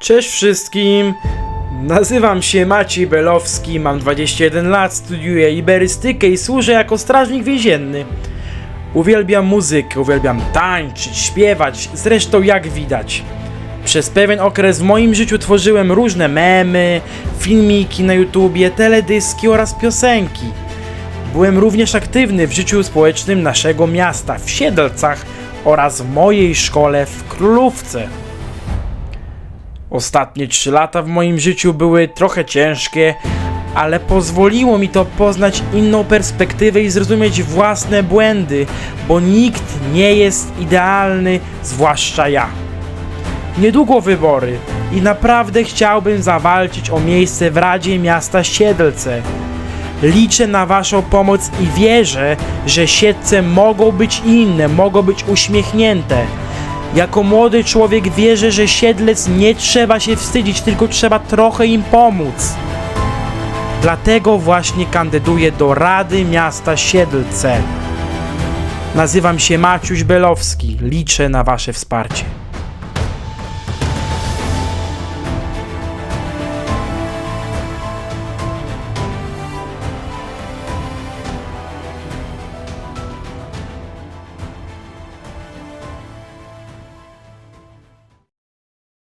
Cześć wszystkim! Nazywam się Maciej Belowski, mam 21 lat, studiuję iberystykę i służę jako strażnik więzienny. Uwielbiam muzykę, uwielbiam tańczyć, śpiewać, zresztą jak widać. Przez pewien okres w moim życiu tworzyłem różne memy, filmiki na YouTubie, teledyski oraz piosenki. Byłem również aktywny w życiu społecznym naszego miasta w Siedlcach oraz w mojej szkole w Królówce. Ostatnie 3 lata w moim życiu były trochę ciężkie, ale pozwoliło mi to poznać inną perspektywę i zrozumieć własne błędy, bo nikt nie jest idealny, zwłaszcza ja. Niedługo wybory i naprawdę chciałbym zawalczyć o miejsce w Radzie Miasta Siedlce. Liczę na Waszą pomoc i wierzę, że Siedlce mogą być inne, mogą być uśmiechnięte. Jako młody człowiek wierzę, że Siedlec nie trzeba się wstydzić, tylko trzeba trochę im pomóc. Dlatego właśnie kandyduję do Rady Miasta Siedlce. Nazywam się Maciuś Belowski. Liczę na Wasze wsparcie.